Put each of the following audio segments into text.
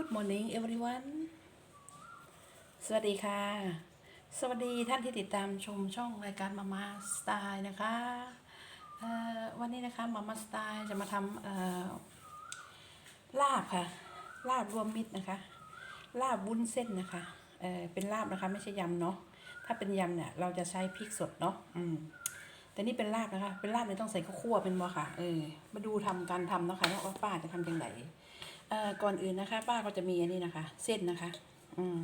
Good morning everyone สวัสดีค่ะ สวัสดีท่านที่ติดตามชมช่องรายการมามาสไตล์นะคะวันนี้นะคะมามาสไตล์จะมาทำลาบค่ะ ลาบรวมมิตรนะคะ ลาบวุ้นเส้นนะคะเอ่อเป็นลาบนะคะไม่ใช่ยำเนาะ ถ้าเป็นยำเนี่ยเราจะใช้พริกสดเนาะอืมแต่นี่เป็นลาบนะคะ เป็นลาบเนี่ยต้องใส่ข้าวคั่วเป็นบ่ค่ะ เออ มาดูทำการทำนะคะว่าป้าจะทำยังไง เอ่อก่อนอื่นนะคะ ป้าก็จะมีอันนี้นะคะ เส้นนะคะ อืม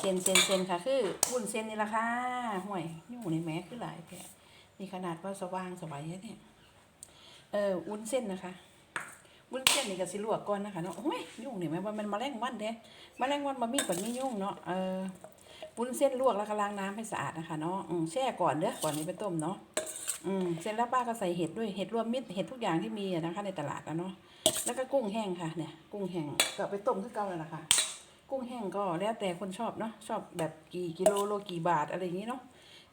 เส้นเส้นเส้นค่ะ คือวุ้นเส้นนี่ละค่ะห่วยอยู่ในแม้คือหลายแผลนี่ขนาดว่าสว่างสวยเนี่ยเออวุ้นเส้นนะคะวุ้นเส้นนี่ก็สิลวกก่อนนะคะเนาะโอ้ยยุ่งนี่แม่ว่ามันมาแมลงวันเด้แมลงวันมามีแบบนี้ยุ่งเนาะเออวุ้นเส้นลวกแล้วก็ล้างน้ำให้สะอาดนะคะเนาะแช่ก่อนเด้อก่อนนี้ไปต้มเนาะอืมเสร็จแล้วป้าก็ใส่เห็ดด้วยเห็ดรวมมิตรเห็ดทุกอย่างที่มีนะคะในตลาดอะเนาะ แล้วก็กุ้งแห้งค่ะเนี่ย กุ้งแห้งก็ไปต้มคือเก่าเลยล่ะคะกุ้งแห้งก็แล้วแต่คนชอบเนาะชอบแบบกี่กิโลโลกี่บาทอะไรอย่างนี้เนาะ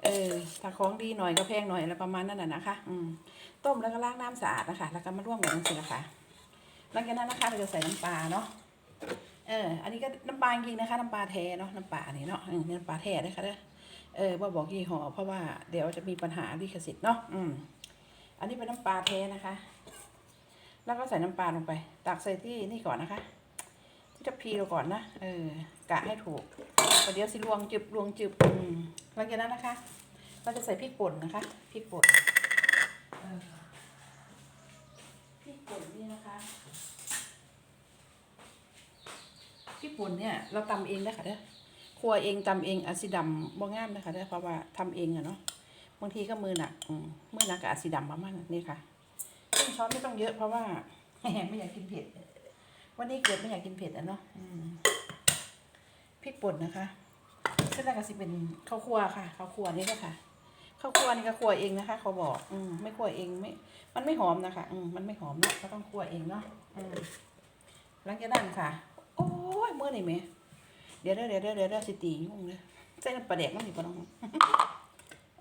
เออถ้าของดีหน่อยก็แพงหน่อยอะไรประมาณนั้นน่ะนะคะ อืมต้มแล้วก็ล้างน้ำสะอาดนะคะ แล้วก็มาร่วมกันนั่นสิละคะหลังจากนั้นนะคะเราจะใส่น้ำปลาเนาะเออ อันนี้ก็น้ำปลาจริงนะคะน้ำปลาแท้เนาะน้ำปลานี่เนาะน้ำปลาแท้นะคะเด้อเออว่าบอกยี่ห้อเพราะว่าเดี๋ยวจะมีปัญหาลิขสิทธิ์เนาะอืมอันนี้เป็นน้ำปลาแท้นะคะ แล้วก็ใส่น้ำปลาลงไป ตักใส่ที่นี่ก่อนนะคะ ที่ทัพพีเราก่อนนะ เออกะให้ถูกประเดี๋ยวสิลวงจึบลวงจึบอืมหลังจากนั้นนะคะ เราจะใส่พริกป่นนะคะ พริกป่นพริกป่นนี่นะคะ พริกป่นเนี่ยเราตำเองได้ค่ะเด้อครัวเองตำเองอาซิดำบ่งามนะคะเด้อเพราะว่าทำเองอะเนาะ บางทีก็มือหนักอืมือหนักกับอาซิดำประมาณนี่ค่ะ ช้อนไม่ต้องเยอะเพราะว่าไม่อยากกินเผ็ด วันนี้เกิดไม่อยากกินเผ็ดอะเนาะพริกป่นนะคะเส้นแรกก็สิเป็นข้าวคั่วค่ะข้าวคั่วนี่ก็ค่ะข้าวคั่วนี่ก็คั่วเองนะคะ เขาบอก อืมไม่คั่วเองไม่ มันไม่หอมนะคะ อืมมันไม่หอมเนาะก็ต้องคั่วเองเนาะอืมหลังจากนั้นค่ะ โอ้ยเมื่อนี่แม่เดี๋ยวเด้อเดี๋ยวเด้อเดี๋ยวสิตียุ่งเลยใส่น้ำปลาแดกมันนี่ปะน้อง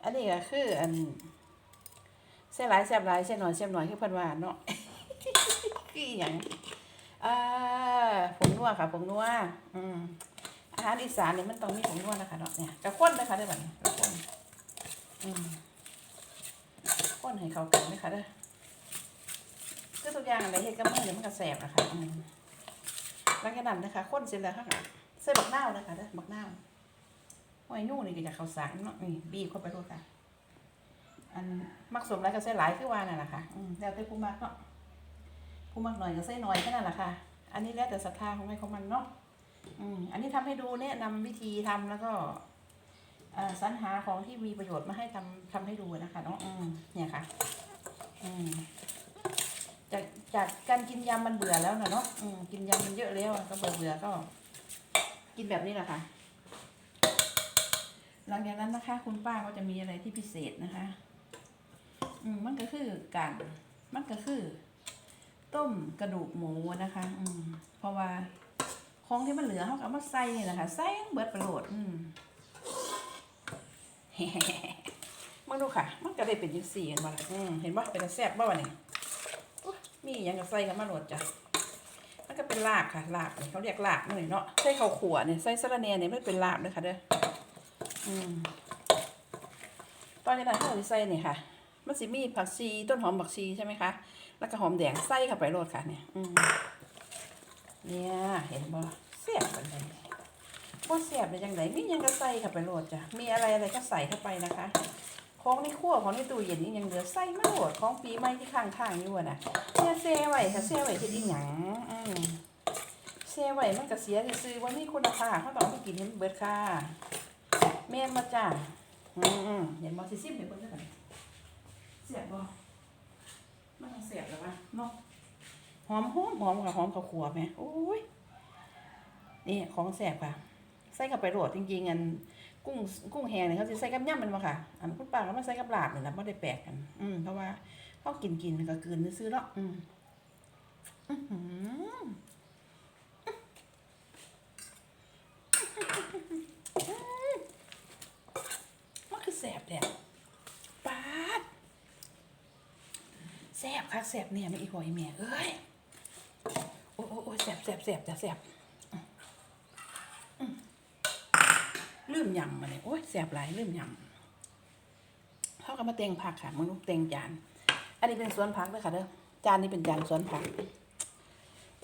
อันนี้ก็คืออัน เส้นหลายแซ่บหลายเส้นหน่อยแซ่บหน่อยคือพันวานเนาะคืออหย่างอ่าผงนัวค่ะผงนัวอืมอาหารอีสานเนี่ยมันต้องมีผงนัวนะคะเนาะเนี่ยกระข้นนะคะได้แบบนี้กระข้นอืมข้นให้เข้ากันนะคะเด้อคือทุกอย่างอะไรเฮ็ดกับมือเนี่ยมันก็แซ่บนะคะอืมหลังจากนั้นนะคะข้นเสร็จแล้วค่ะใส่บักนาวนะคะเด้อบักนาวหอยนู่นนี่ก็จะเข้าสารเนาะนี่บีบเข้าไปด้วยค่ะ อันมักสมไรก็ใส่หลายคือว่านั่นแหละค่ะแล้วแต่ผู้มักเนาะผู้มักหน่อยก็ใส่น้อยแค่นั้นแหละค่ะ อันนี้แล้วแต่ศรัทธาของใครของมันเนาะอืมอันนี้ทำให้ดูแนะนำวิธีทำแล้วก็สรรหาของที่มีประโยชน์มาให้ทำทำให้ดูนะคะเนาะอืมเนี่ยค่ะ อืมจากจากการกินยำมันเบื่อแล้วนะเนาะอืมกินยำมันเยอะแล้วก็เบื่อเบื่อก็ กินแบบนี้แหละค่ะหลังจากนั้นนะคะ คุณป้าก็จะมีอะไรที่พิเศษนะคะ อืมมันก็คือการมันก็คือ ต้มกระดูกหมูนะคะ อืมเพราะว่าของที่มันเหลือเขาก็เอามาใส่นี่แหละค่ะใส่เบิดประโยชน์อืมมาดูค่ะ มันก็ได้เป็นยังสี่เห็นบ่ล่ะอืมเห็นบ่เป็นตาแซ่บบ่วะนี่อุ๊ยมีหยังก็ใส่กันมาโหลดจ้ะมันก็เป็นลาบค่ะลาบนี่เขาเรียกลาบหนี่เนาะใส่ข้าวขัวเนี่ยใส่สะระเนียเนี่ยไม่เป็นลาบเลยค่ะเด้ออืมตอนนี้นะเราใส่นี่ยค่ะ มันสิมีผักชีต้นหอมผักชีใช่ไหมคะ แล้วก็หอมแดงใส่เข้าไปโรดค่ะเนี่ยอืมเนี่ยเห็นบ่เสียบไปเลยบ่เสียบเลยจังไดมียังก็ใส่เข้าไปโรดจ้ะมีอะไรอะไรก็ใส่เข้าไปนะคะของในครัวของในตู้เย็นนี่ยังเหลือใส่มาโหลดของปีใหม่ที่ข้างๆอยู่อะนะเนี่ยเซไว้ค่ะเซไว้ที่ดิหยังอืมเซไว้มันก็เสียซื่อว่ามีคุณภาพเขาต้องไปกินให้มันเบิดค่ะแม่นมาจ้าอืมอืมเห็นบอสิซิมเดี๋ยวเพิ่นจะกันเสียบบ่มันต้องเสียบแล้ววะ เนาะหอมหอมหอมกับหอมกับขัวไหมโอ้ยนี่ของแสบค่ะ ใส่กับไปโรดจริงๆอันกุ้งกุ้งแห้งเนี่ยเขาจะใส่กับย่ำมันมาค่ะ อันคุณป้าก็มาใส่กับลาบเนี่ยนะไม่ได้แปลกกัน อืมเพราะว่าเขากินกินก็กินซื้อๆเนาะอืมอือหือ คักแสบเนี่ยไม่อีพอยแมียเอ้ยโอ้โอ้โอ้แสบแสบแสบแสบแสบลืมยำมาเลยโอ้ยแสบหลายลืมยำเขาก็มาเต็งผักค่ะมึงลูกเต็งจาน อันนี้เป็นสวนผักเลยค่ะเด้อจานนี้เป็นจานสวนผัก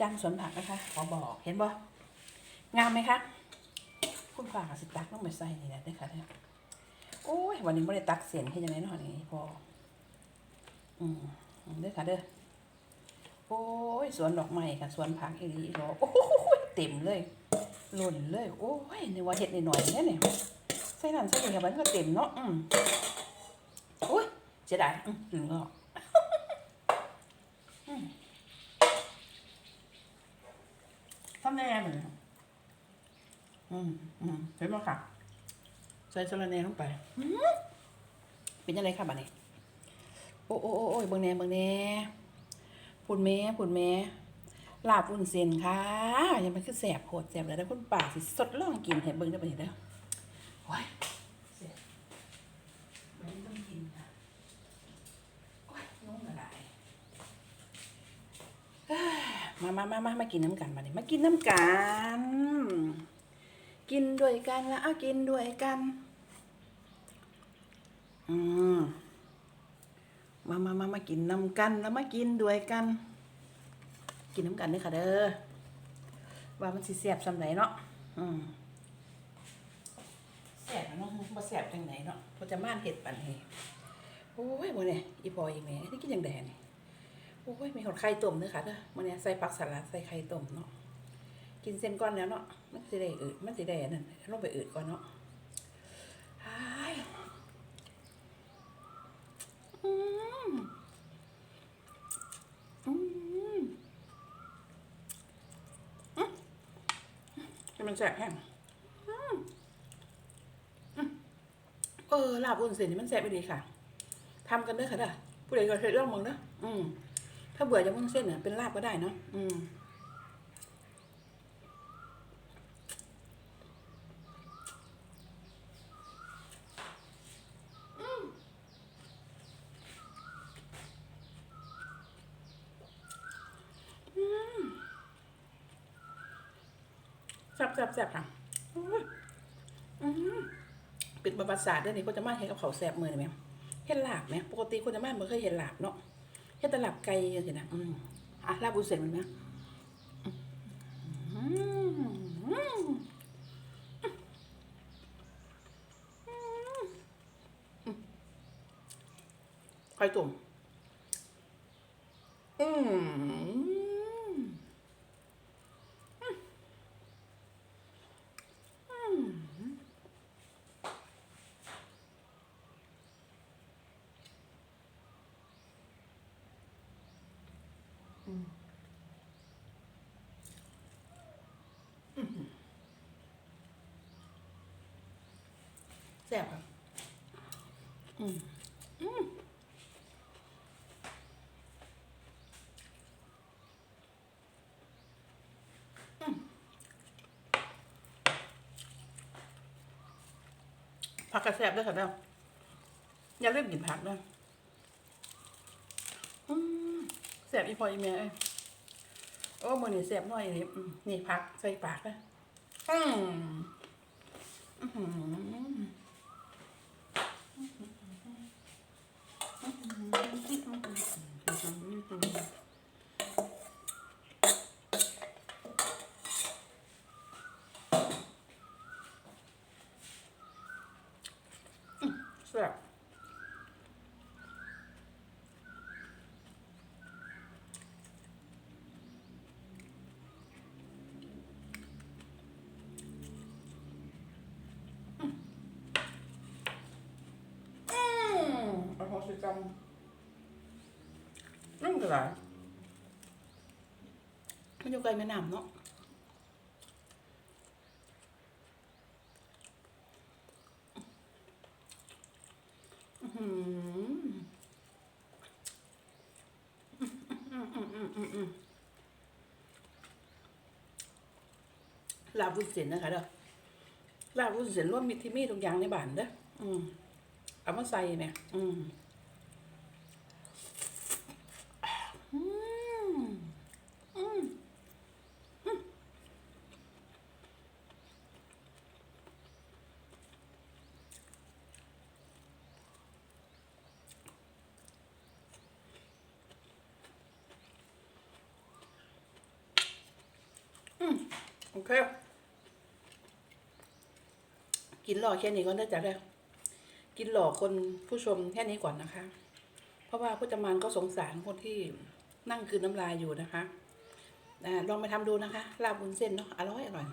จานสวนผักนะคะขอบอกเห็นบ่งามไหมคะคุณฝากสิตักต้องไปใส่นี่นะด้วค่ะเด้อโอ้ยวันนี้ไม่ได้ตักเสียนให้ยังไงเนาะนี่พออืม เด้อค่ะเด้อโอ้ยสวนดอกไม้ค่ะสวนผักอีหลีอีหลอโอ้ยเต็มเลยหล่นเลยโอ้ยนี่ว่าเห็ดนิดหน่อยเนี่ยเนี่ยใส่นั่นใส่นี่กับมันก็เต็มเนาะอืมโอ้ยเสียดายอืมลืมก็อืมทำแน่เหมือนอืมอืมเห็นไหมค่ะใส่สะระแหน่ลงไปอืมเป็นยังไงค่ะบัดนี้โอ้โอ้โอ้โอ้ยเบิ่งแน่เบิ่งแน่ปุ่นแม่ปุ่นแม่ลาบอุ่นเส้นค่ะยังมันคือแสบโหดแสบเลยแล้วคุณป่าสิสดล่องกินเห็นเบิ่งได้ปะเนี่ยเด้อโอ้ยแซ่บวันต้องกินค่ะโอ้ยนุ่มละลายมามามามามากินน้ำกันมาเนี่ยมากินน้ำกัน กินด้วยกันและเอากินด้วยกัน อืม มามามามากินน้ำกันแล้วมากินด้วยกัน กินน้ำกันเด้อค่ะเด้อว่ามันสิแสบซำไหนเนาะอืมแสบเนาะบ่แสบจังไหนเนาะพอจะม่านเห็ดปันนี้โอ้ยบ่เนี่ยอีพออีแม่นี่กินจังแดนี่โอ้ยมีหอดไข่ต้มเด้อค่ะเด้อมื้อนี้ใส่ผักสลัดใส่ไข่ต้มเนาะกินเส้นก่อนแล้วเนาะมันสิได้อืดมันสิได้นั่นลงไปอืดก่อนเนาะอ้าย อืมอืมให้มันแสบแห้งเออลาบอุ่นเส้นนี่มันแสบไปดีค่ะทำกันเด้อค่ะเด้อผู้ใดก็เคยเล่ามึงเด้ออืมถ้าเบื่อจะมุ่นเส้นเนี่ยเป็นลาบก็ได้เนาะอืมอืมอืม แซ่บแซ่บค่ะป็นประวัติศาสตร์เด้อนี่ก็จะมาเห็นกับเขาแซ่บมือไหมเห็นหลาบไหมปกติคนจะมาไม่เคยเห็นหลาบเนาะเห็นแต่ลาบไก่ยังสินะอืมอะลาบบุญเสร็จมันไหมอืมอืมไข่ตุ่มอืม แซ่บอืมอืมอืมผักกระแซ่บด้วยค่ะเด้อย่าลืมกินผักด้วยอืมแซ่บอีพออีเมียเอ้ยโอ้มือนี่แซ่บหน่อยนี่นี่ผักใส่ปากนะอืมอื้อหือ แซ่บอืม อโหสิกรรมนั่นก็ไรมันอยู่ไกลแม่น้ำเนาะอื้อหืออืมอืมอืมอืมอืมลาบวุ้นเส้นนะคะเด้อลาบวุ้นเส้นรวมมิตรที่มีทุกอย่างในบ้านเด้ออืมเอามาใส่เนี่ย อืมอืมอืม โอ เค กินหล่อแค่นี้ก็ได้จ้ะเด้อกินหล่อคนผู้ชมแค่นี้ก่อนนะคะ เพราะว่าผู้จำมานก็สงสารคนที่นั่งคืนน้ำลายอยู่นะคะอลองไปทำดูนะคะลาบุญเส้นเนาะอร่อยอร่อย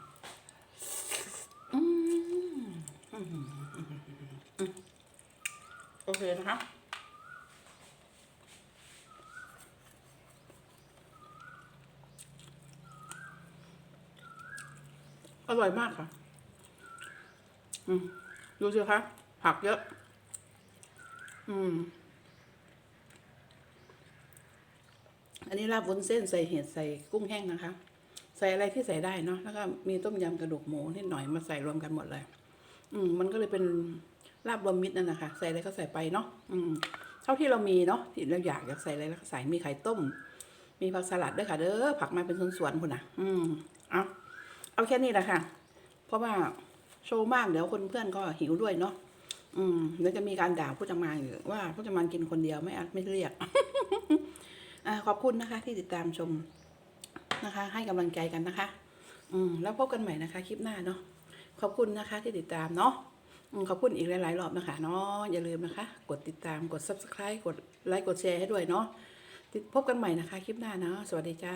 โอเคนะคะ อร่อยมากค่ะ อืม ดูสิคะ ผักเยอะ อืม อันนี้ลาบวุ้นเส้นใส่เห็ดใส่กุ้งแห้งนะคะ ใส่อะไรที่ใส่ได้เนาะ แล้วก็มีต้มยำกระดูกหมูนิดหน่อยมาใส่รวมกันหมดเลย อืม มันก็เลยเป็นลาบรวมมิตรนั่นนะคะ ใส่อะไรก็ใส่ไปเนาะ อืม เท่าที่เรามีเนาะ ที่เราอยากอยากใส่อะไรแล้วก็ใส่ มีไข่ต้ม มีผักสลัดด้วยค่ะ เด้อ ผักมาเป็นสวนๆคุณนะอืม เอา เอาแค่นี้แหละค่ะ เพราะว่าโชว์มากเดี๋ยวคนเพื่อนก็หิวด้วยเนาะอืมเดี๋ยวจะมีการด่าผู้จำมานอยู่ว่าผู้จำมานกินคนเดียวไม่อาจไม่เรียกอขอบคุณนะคะ ที่ติดตามชมนะคะ ให้กำลังใจกันนะคะ อืมแล้วพบกันใหม่นะคะ คลิปหน้าเนาะขอบคุณนะคะ ที่ติดตามเนาะขอบคุณอีกหลาย ๆ รอบนะคะเนาะอย่าลืมนะคะ กดติดตามกด subscribe กดไลค์กดแชร์ให้ด้วยเนาะพบกันใหม่นะคะ คลิปหน้าเนาะสวัสดีจ้า